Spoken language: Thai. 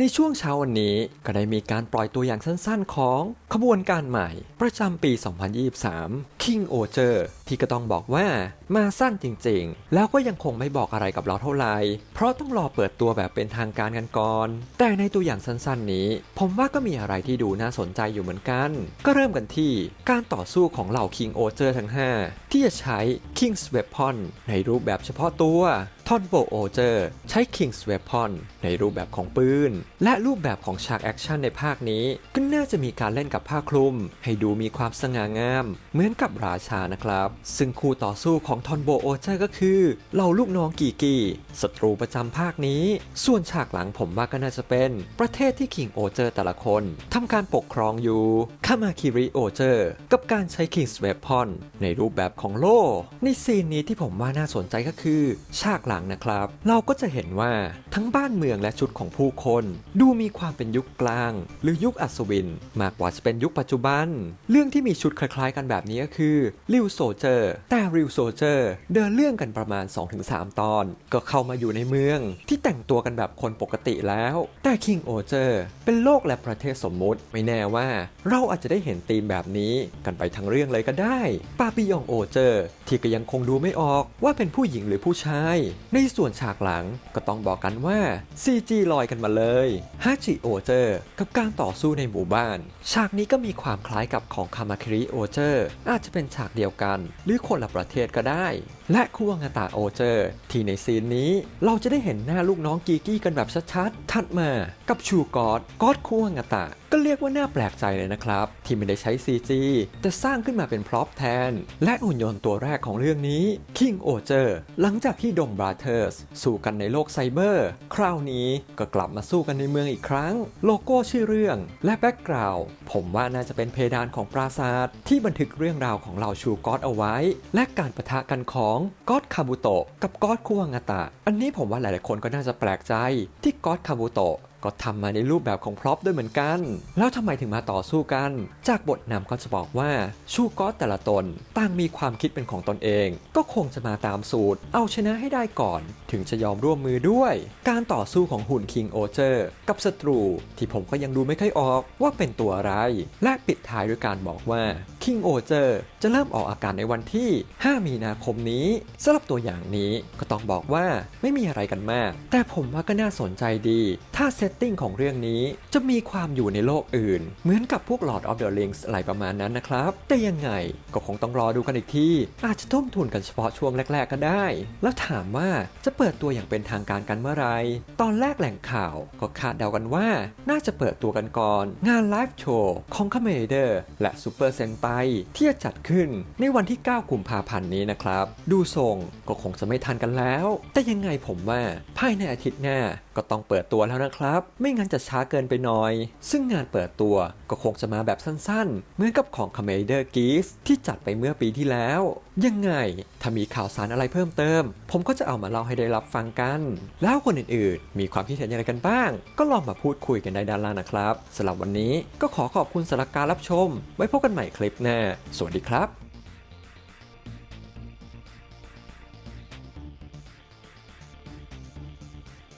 ในช่วงเช้าวันนี้ก็ได้มีการปล่อยตัวอย่างสั้นๆของขบวนการใหม่ ประจำปี 2023 King o g e r ที่ก็ต้องบอกว่ามาสั้นจริงๆ แล้วก็ยังคงไม่บอกอะไรกับเราเท่าไหร่ เพราะต้องรอเปิดตัวแบบเป็นทางการกันก่อน แต่ในตัวอย่างสั้นๆนี้ ผมว่าก็มีอะไรที่ดูน่าสนใจอยู่เหมือนกัน ก็เริ่มกันที่การต่อสู้ของเหล่า King o g e r ทั้ง 5 ที่จะใช้ King's Weapon ในรูปแบบเฉพาะตัวทอนโบโอเจอร์ใช้ King's Weapon ในรูปแบบของปืน และรูปแบบของฉากแอคชั่นในภาคนี้ ก็น่าจะมีการเล่นกับผ้าคลุม ให้ดูมีความสง่างาม เหมือนกับราชานะครับ ซึ่งคู่ต่อสู้ของทอนโบโอเจอร์ก็คือเหล่าลูกน้องกีกีศัตรูประจำภาคนี้ ส่วนฉากหลังผมว่าก็น่าจะเป็น ประเทศที่คิงโอเจอร์แต่ละคนทำการปกครองอยู่คามาคิริโอเจอร์กับการใช้ King's Weapon ในรูปแบบของโล่ในซีนนี้ที่ผมว่าน่าสนใจก็คือฉากหลังนะครับ เราก็จะเห็นว่าทั้งบ้านเมืองและชุดของผู้คน ดูมีความเป็นยุคกลาง หรือยุคอัศวิน มากกว่าจะเป็นยุคปัจจุบัน เรื่องที่มีชุดคล้ายๆ กันแบบนี้ก็คือริวโซเจอร์แต่ริวโซเจอร์เดินเรื่องกันประมาณ 2-3 ตอน ก็เข้ามาอยู่ในเมือง ที่แต่งตัวกันแบบคนปกติแล้ว แต่คิงโอเจอร์เป็นโลกและประเทศสมมุติ ไม่แน่ว่าเราอาจจะได้เห็นธีมแบบนี้กันไปทั้งเรื่องเลยก็ได้ปาปิยองโอเจอร์ที่ก็ยังคงดูไม่ออกว่าเป็นผู้หญิงหรือผู้ชายในส่วนฉากหลังก็ต้องบอกกันว่า CG ลอยกันมาเลยฮาจิโอเจอร์กับการต่อสู้ในหมู่บ้าน ฉากนี้ก็มีความคล้ายกับของคามาคิริโอเจอร์อาจจะเป็นฉากเดียวกัน หรือคนละประเทศก็ได้ และคุวงาตาโอเจอร์ ที่ในซีนนี้เราจะได้เห็นหน้าลูกน้องกีกี้กันแบบชัดๆ ถัดมากับชูกอดกอดคุวงาตาก็เรียกว่าน่าแปลกใจเลยนะครับ ที่ไม่ได้ใช้ CG แต่สร้างขึ้นมาเป็นพร็อพแทน และหุ่นยนต์ตัวแรกของเรื่องนี้ King o g e r หลังจากที่ดงบราเธอร์สสู้กันในโลกไซเบอร์ คราวนี้ก็กลับมาสู้กันในเมืองอีกครั้ง โลโก้ชื่อเรื่อง และแบ็กกราวด์ผมว่าน่าจะเป็นเพดานของปราสาทที่บันทึกเรื่องราวของเหล่าชูกอดเอาไว้ และการประทะกันของกอดคาบุโตะกับกอดคุวังตะ อันนี้ผมว่าหลายๆคนก็น่าจะแปลกใจที่กอดคาบุโตะ ก็ทำมาในรูปแบบของพร็อพด้วยเหมือนกัน แล้วทำไมถึงมาต่อสู้กัน จากบทนำก็จะบอกว่าชูก็อตแต่ละตนต่างมีความคิดเป็นของตนเอง ก็คงจะมาตามสูตร เอาชนะให้ได้ก่อน ถึงจะยอมร่วมมือด้วย การต่อสู้ของหุ่นคิงโอเจอร์กับศัตรู ที่ผมก็ยังดูไม่ค่อยออกว่าเป็นตัวอะไร และปิดท้ายด้วยการบอกว่าคิงโอเจอร์จะเริ่มออกอาการในวันที่ 5 มีนาคมนี้สำหรับตัวอย่างนี้ก็ต้องบอกว่าไม่มีอะไรกันมาก แต่ผมว่าก็น่าสนใจดี ถ้าเซตติ้งของเรื่องนี้จะมีความอยู่ในโลกอื่น เหมือนกับพวก Lord of the Rings อะไรประมาณนั้นนะครับ แต่ยังไงก็คงต้องรอดูกันอีกทีอาจจะทุ่มทุนกันเฉพาะช่วงแรก ๆ ก็ได้ แล้วถามว่าจะเปิดตัวอย่างเป็นทางการกันเมื่อไหรตอนแรกแหล่งข่าวก็คาดเดากันว่า น่าจะเปิดตัวกันก่อน งานไลฟ์โชว์ของคาเมเดอร์และซูเปอร์เซนไตที่จะจัดขึ้นในวันที่ 9 กุมภาพันธ์นี้นะครับ ดูทรงก็คงจะไม่ทันกันแล้ว แต่ยังไงผมว่าภายในอาทิตย์หน้าก็ต้องเปิดตัวแล้วนะครับไม่งั้นจะช้าเกินไปหน่อย ซึ่งงานเปิดตัวก็คงจะมาแบบสั้นๆ เหมือนกับของ c o m m a d e r g e e s ที่จัดไปเมื่อปีที่แล้ว ยังไง ถ้ามีข่าวสารอะไรเพิ่มเติม ผมก็จะเอามาเล่าให้ได้รับฟังกัน แล้วคนอื่นๆ มีความคิดเห็นอย่างไรกันบ้าง ก็ลองมาพูดคุยกันได้ด้านล่างนะครับสำหรับวันนี้ก็ขอขอบคุณสำหรับการรับชม ไว้พบกันใหม่คลิปหน้า สวัสดีครับ